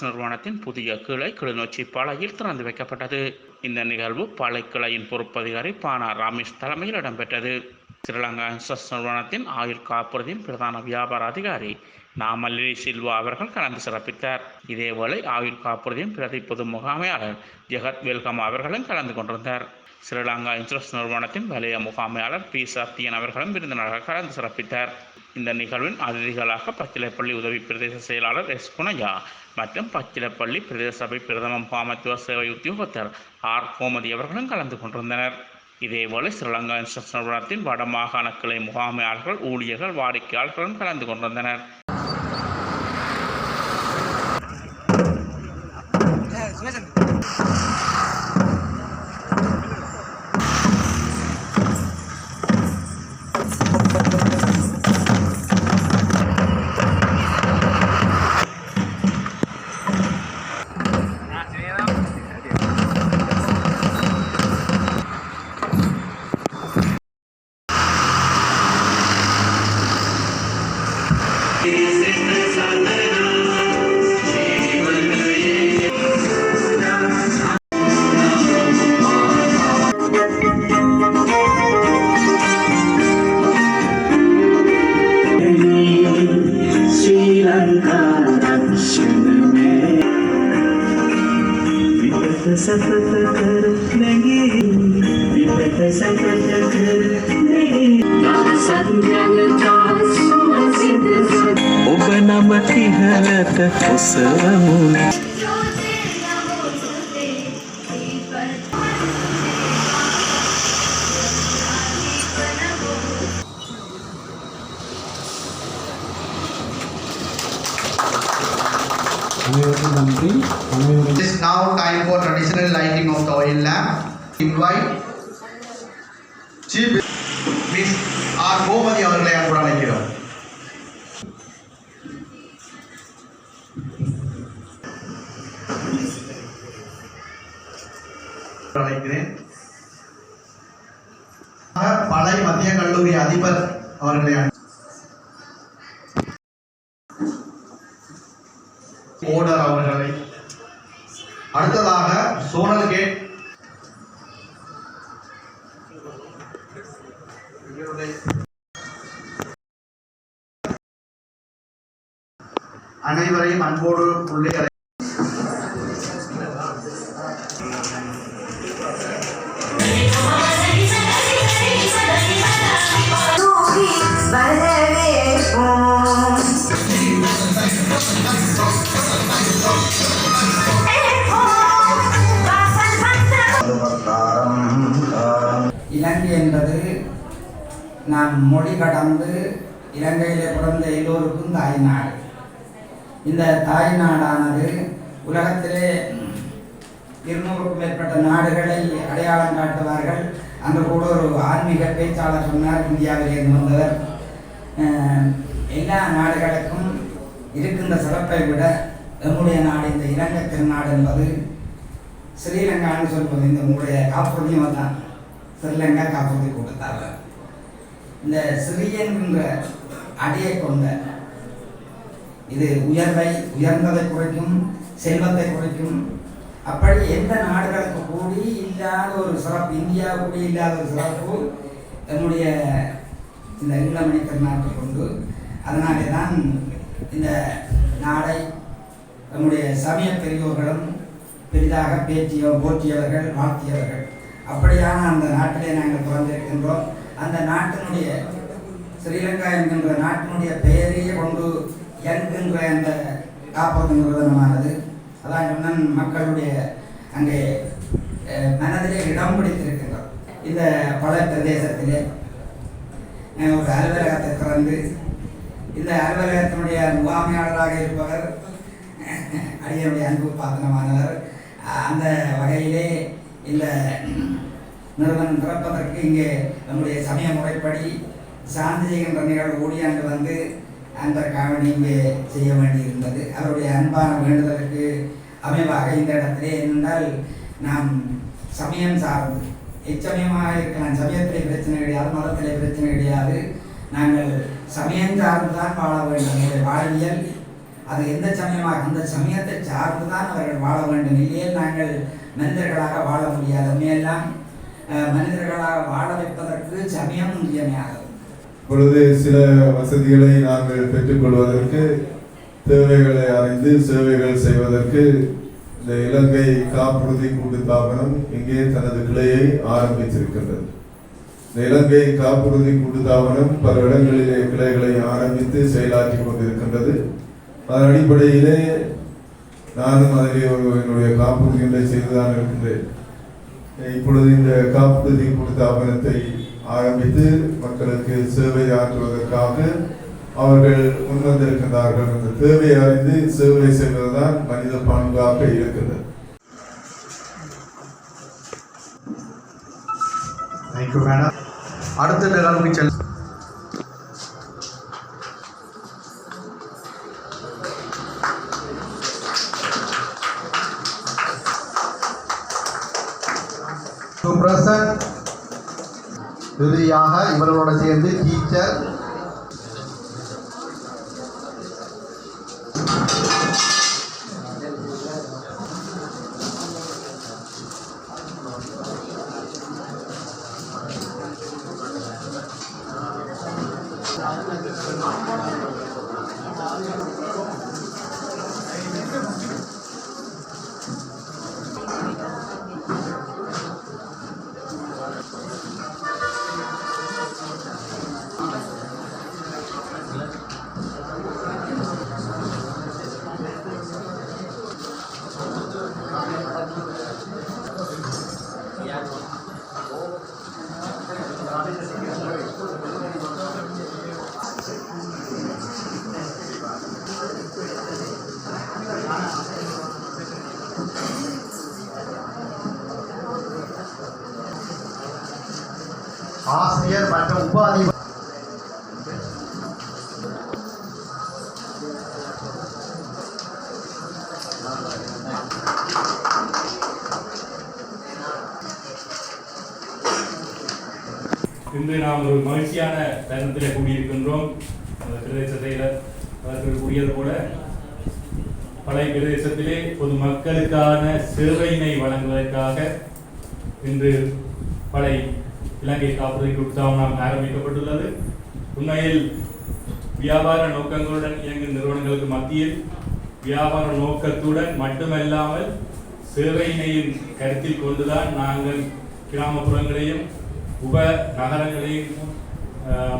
நிறுவனத்தின் புதிய கிளை கிளிநொச்சி பாளையில் திறந்து வைக்கப்பட்டது. இந்த நிகழ்வு பாளை கிளையின் பொறுப்பதிகாரி பானா ராமேஷ் தலைமையில் இடம்பெற்றது. ஸ்ரீலங்கா இன்சூரன்ஸ் நிறுவனத்தின் ஆயுள் காப்புறுதியின் பிரதான வியாபார அதிகாரி நாமல்லி சில்வா அவர்கள் கலந்து சிறப்பித்தார். இதேவேளை ஆயுள் காப்புறுதியின் பிரதி பொது முகாமையாளர் ஜெகத் வெல்கம் அவர்களும் கலந்து கொண்டிருந்தார். ஸ்ரீலங்கா இன்சூரன்ஸ் நிறுவனத்தின் வலய முகாமையாளர் பி. சத்தியன் அவர்களும் விருந்தினராக கலந்து சிறப்பித்தார். இந்த நிகழ்வின் அதிதிகளாக பச்சிலைப்பள்ளி உதவி பிரதேச செயலாளர் எஸ். குணையா மற்றும் பச்சிலப்பள்ளி பிரதேச சபை பிரதம பாமத்துவ சேவை உத்தியோகத்தர் ஆர். கோமதி அவர்களும் கலந்து கொண்டிருந்தனர். இதேபோல ஸ்ரீலங்கா இன்ஸ்ட்ரக்ஷன் நிறுவனத்தின் வட மாகாண கிளை முகாமையாளர்கள் ஊழியர்கள் வாடிக்கையாளர்களும் கலந்து கொண்டிருந்தனர். Listen. विपत सपत कर लगे विपत सपत कर लगे ඔබ නම ඉහලට for traditional lighting of the oil lamp. Invite Chief Miss R. Gomathi அவர்களை அன்புடன் அழைக்கிறோம் அழைக்கிறேன் பழைய மத்திய கல்லூரி அதிபர் அவர்களை அனைவரையும் அன்போடு உள்ளே இலங்கை என்பது நாம் மொழி கடந்து இலங்கையிலே பிறந்த எல்லோருக்கும் தாய்நாடு இந்த தாய் நாடானது உலகத்திலே இருநூறுக்கும் மேற்பட்ட நாடுகளை அடையாளம் காட்டுவார்கள். அன்று கூட ஒரு ஆன்மீக பேச்சாளர் சொன்னார் இந்தியாவில் இருந்து வந்தவர். எல்லா நாடுகளுக்கும் இருக்கின்ற சிறப்பை விட நம்முடைய நாடு இந்த இலங்கை திருநாடு என்பது ஸ்ரீலங்கான்னு சொல்வது இந்த உங்களுடைய காப்புறுதியும் தான். ஸ்ரீலங்கா காப்புறுதி கொடுத்தார்கள். இந்த சிறியன் என்ற அடியை கொண்ட இது உயர்வை உயர்ந்ததை குறைக்கும் செல்வத்தை குறைக்கும். அப்படி எந்த நாடுகளுக்கு கூடி இல்லாத ஒரு சிறப்பு இந்தியா கூடி இல்லாத ஒரு சிறப்பு என்னுடைய இந்த ஈழமணி திருநாட்டில் கொண்டு அதனாலே தான் இந்த நாடை நம்முடைய சமய பெரியோர்களும் பெரிதாக பேச்சியோ போற்றியவர்கள் வாழ்த்தியவர்கள். அப்படியான அந்த நாட்டிலே நாங்கள் பிறந்திருக்கின்றோம். அந்த நாட்டினுடைய ஸ்ரீலங்கா என்கின்ற நாட்டினுடைய பெயரையே கொண்டு இயங்குகின்ற அந்த காப்பகம் நிறுவனமானது அதான் இன்னும் மக்களுடைய அங்கே மனதிலே இடம் பிடித்திருக்கின்றோம். இந்த பல பிரதேசத்திலே ஒரு அலுவலகத்தை திறந்து இந்த அலுவலகத்தினுடைய முகாமையாளராக இருப்பவர் அடியனுடைய அன்பு பாத்திரமானவர் அந்த வகையிலே இந்த நிறுவனம் திறப்பதற்கு இங்கே நம்முடைய சமய முறைப்படி சாந்தி செய்கின்ற நிகழ்வு ஓடியாண்டு வந்து அந்த காவடி செய்ய வேண்டியிருந்தது. அவருடைய அன்பான வேண்டுதலுக்கு அமைவாக இந்த இடத்திலே என்றால் நாம் சமயம் சார்ந்து எச்சமயமாக இருக்கலாம். சமயத்திலே பிரச்சனை கிடையாது மதத்திலே பிரச்சனை கிடையாது. நாங்கள் சமயம் சார்ந்து தான் வாழ வேண்டும். எங்களுடைய வாழ்வியல் அது எந்த சமயமாக அந்த சமயத்தை சார்ந்து தான் அவர்கள் வாழ வேண்டும். இல்லையே நாங்கள் மனிதர்களாக வாழ முடியாது. உண்மையெல்லாம் மனிதர்களாக வாழ வைப்பதற்கு சமயம் முக்கியமையாகும் இப்பொழுது சில வசதிகளை நாங்கள் பெற்றுக்கொள்வதற்கு தேவைகளை அறிந்து சேவைகள் செய்வதற்கு இந்த இலங்கை காப்புறுதி கூட்டு தாபனம் இங்கே தனது கிளையை ஆரம்பித்திருக்கின்றது. இந்த இலங்கை காப்புறுதி கூட்டு தாபனம் பல இடங்களிலே கிளைகளை ஆரம்பித்து செயலாற்றி கொண்டிருக்கின்றது. அதன் அடிப்படையிலே நானும் அதிலே ஒரு என்னுடைய காப்புறுதிகளை செய்துதான் இருக்கின்றேன். இப்பொழுது இந்த காப்புறுதி கூட்டு தாபனத்தை ஆரம்பித்து மக்களுக்கு சேவை ஆற்றுவதற்காக அவர்கள் முன்வந்திருக்கின்றார்கள். அந்த தேவையை அறிந்து சேவை செய்வதுதான் மனித பண்பாக இருக்கிறது. அடுத்த நிகழ்வுக்கு செல் பிரசன்ட் இறுதியாக இவர்களோட சேர்ந்து டீச்சர் ஆசிரியர் மற்றும் உபாதி இன்று நாம் ஒரு மகிழ்ச்சியான தருணத்தில் கூடியிருக்கின்றோம். அந்த பிரதேசத்தில் அவர்கள் கூறியது போல பழைய பிரதேசத்திலே பொதுமக்களுக்கான சேவையினை வழங்குவதற்காக இன்று பழைய இலங்கை காப்புறுதி உற்சாகம் ஆரம்பிக்கப்பட்டுள்ளது உண்மையில் வியாபார நோக்கங்களுடன் இயங்கும் நிறுவனங்களுக்கு மத்தியில் வியாபார நோக்கத்துடன் மட்டுமல்லாமல் சேவையினையும் கருத்தில் கொண்டுதான் நாங்கள் கிராமப்புறங்களையும் உப நகரங்களையும்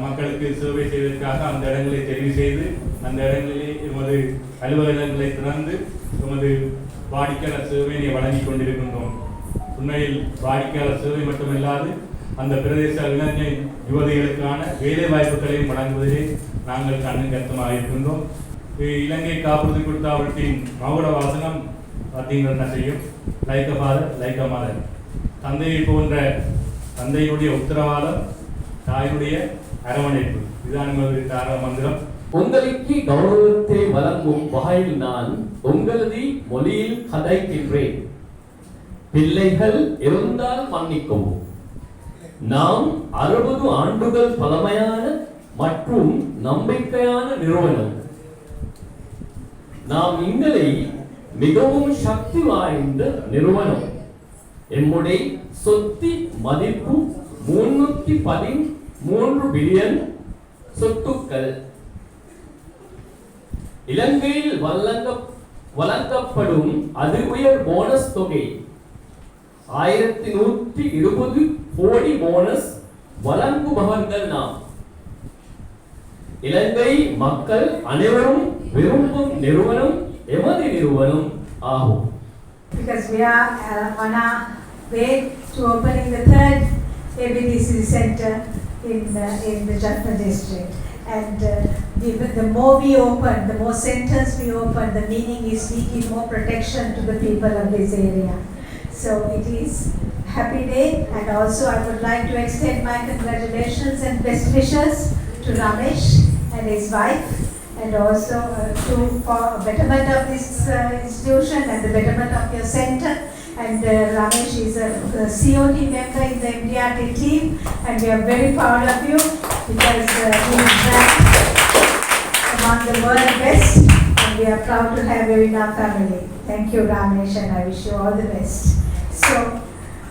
மக்களுக்கு சேவை செய்வதற்காக அந்த இடங்களை தெரிவு செய்து அந்த இடங்களிலே எமது அலுவலகங்களை திறந்து எமது வாடிக்கையாளர் சேவையினை வழங்கி கொண்டிருக்கின்றோம். உண்மையில் வாடிக்கையாளர் சேவை மட்டுமல்லாது அந்த பிரதேச இளைஞர் யுவதிகளுக்கான வேலை வாய்ப்புகளையும் வழங்குவதிலே நாங்கள் கண்ணும் கருத்துமாக இருக்கின்றோம். இலங்கை காப்புறுதி கொடுத்தாவற்றின் மகுட வாசனம் பார்த்தீங்கன்னா செய்யும்? லைக்க ஃபாதர் லைக்க மாதர் தந்தையை போன்ற தந்தையுடைய உத்தரவாதம் தாயுடைய அரவணைப்பு. இதுதான் எமது தாரக மந்திரம். உங்களுக்கு கௌரவத்தை வழங்கும் வகையில் நான் உங்களது மொழியில் கதைக்கின்றேன். பிள்ளைகள் இருந்தால் மன்னிக்கவும். நாம் அறுபது ஆண்டுகள் பழமையான மற்றும் நம்பிக்கையான நிறுவனம். நாம் எங்களை மிகவும் சக்தி வாய்ந்த நிறுவனம். எம்முடைய சொத்தி மதிப்பு முன்னூத்தி பதிமூன்று பில்லியன் சொத்துக்கள். இலங்கையில் வழங்க வழங்கப்படும் அது உயர் போனஸ் தொகை ஆயிரத்தி நூற்றி இருபது கோடி போனஸ் வழங்குபவர்கள் நாம் இலங்கை மக்கள் அனைவரும் விரும்பும் நிறுவனம் எமது நிறுவனம் ஆகும் because we are uh, on our way to opening the third ABDC center in the, in the Jaffna district. And uh, the, the more we open, the more centers we open, the meaning is we give more protection to the people of this area. So it is happy day and also I would like to extend my congratulations and best wishes to Ramesh and his wife and also uh, to for betterment of this uh, institution and the betterment of your center. And uh, Ramesh is a, a COT member in the MDRT team and we are very proud of you because uh, he among the world best and we are proud to have you in our family. Thank you, Ramesh, and I wish you all the best. So,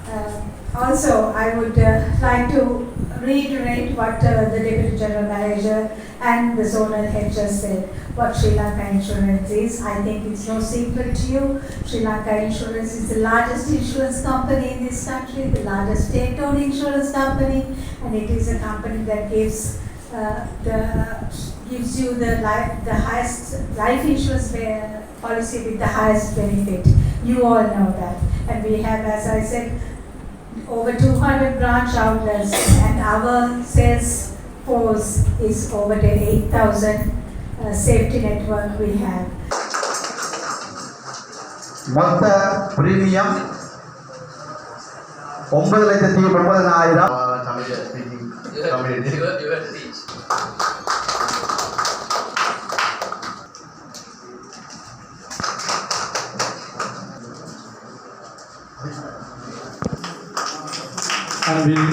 uh, also, I would uh, like to reiterate what uh, the Deputy General Manager and the zonal head just said, what Sri Lanka Insurance is. I think it's no secret to you. Sri Lanka Insurance is the largest insurance company in this country, the largest state-owned insurance company, and it is a company that gives uh, the gives you the life the highest life insurance policy with the highest benefit. You all know that, and we have, as I said, over 200 branch outlets, and our sales force is over the 8,000 uh, safety network we have. மொத்த premium ஒன்பது லட்சத்தி ஒன்பதனாயிரம் அன்பில்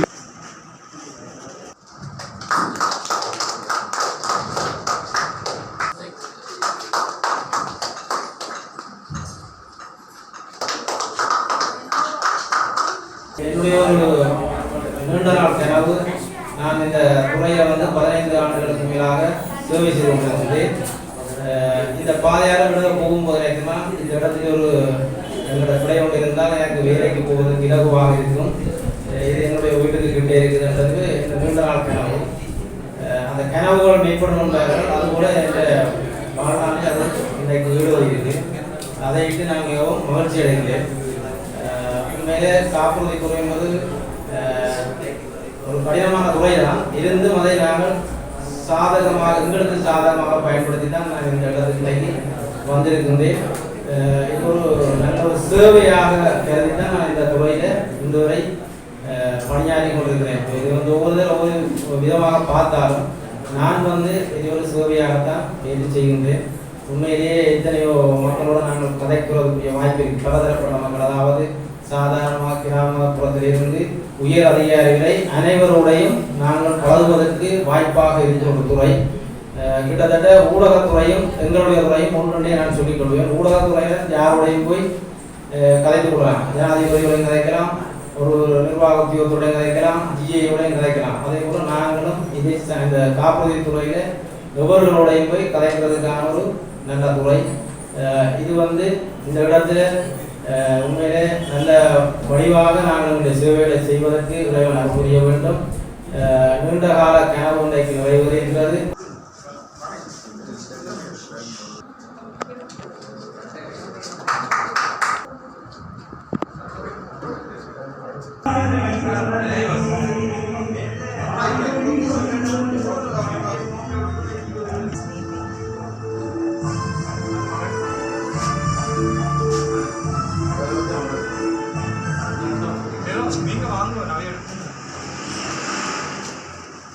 என்னுடைய ஒரு நீண்ட நாள் கனவு நான் இந்த துறையை வந்து பதினைந்து ஆண்டுகளுக்கு மேலாக சேவை செய்து கொண்டிருந்தேன் இந்த பாதையார விட போகும்போது எனக்குமா இந்த இடத்துல ஒரு எங்களோட பிள்ளை ஒன்று இருந்தால் எனக்கு வேலைக்கு போவதற்கு இலகுவாக இருக்கும் என்னுடைய கிட்டே இருக்குதுன்றது இந்த நீண்ட நாள் கனவு. அந்த கனவுகள் மேம்படணுன்றார்கள் கூட இந்த வாழ்நாளில் அது இன்றைக்கு ஈடுபடுகிறது அதை இட்டு நான் மிகவும் மகிழ்ச்சி அடைகிறேன். உண்மையிலே காப்புறுதி துறை என்பது ஒரு கடினமான துறை தான் இருந்தும் அதை நாங்கள் சாதகமாக எங்களுக்கு சாதகமாக பயன்படுத்தி தான் நான் இந்த இடத்துக்கு இன்னைக்கு வந்திருக்கின்றேன் இது ஒரு நல்ல ஒரு சேவையாக கருதி தான் நான் இந்த துறையில் இந்த வரை பணியாற்றி கொண்டிருக்கிறேன். இது வந்து ஒவ்வொரு ஒவ்வொரு விதமாக பார்த்தாலும் நான் வந்து இது ஒரு சேவையாகத்தான் இது செய்கின்றேன். உண்மையிலேயே எத்தனையோ மக்களோட நாங்கள் கதைக்கிறதுக்குரிய வாய்ப்பு இருக்கு. பலதரப்பட்ட மக்கள் அதாவது சாதாரணமாக கிராமப்புறத்திலிருந்து உயர் அதிகாரிகளை அனைவரோடையும் நாங்கள் பழகுவதற்கு வாய்ப்பாக இருந்த ஒரு துறை. கிட்டத்தட்ட ஊடகத்துறையும் எங்களுடைய துறையும் ஒன்றுன்னே நான் சொல்லிக் கொள்வேன். ஊடகத்துறையில் யாரோடையும் போய் அஹ் கதைத்து கொள்ளலாம் ஜனாதிபதிகளையும் கதைக்கலாம் ஒரு நிர்வாக உத்தியோகத்துடன் கிடைக்கலாம் ஜிஏயோடையும் கிடைக்கலாம் அதே போல் நாங்களும் இதே இந்த காப்புறுதி துறையில் எவர்களோடையும் போய் கதைக்கிறதுக்கான ஒரு நல்ல துறை. இது வந்து இந்த இடத்துல உண்மையிலே நல்ல வடிவாக நாங்கள் எங்களுடைய சேவைகளை செய்வதற்கு இறைவன் புரிய வேண்டும். நீண்ட கால கனவு ஒன்றைக்கு நிறைவேறுகின்றது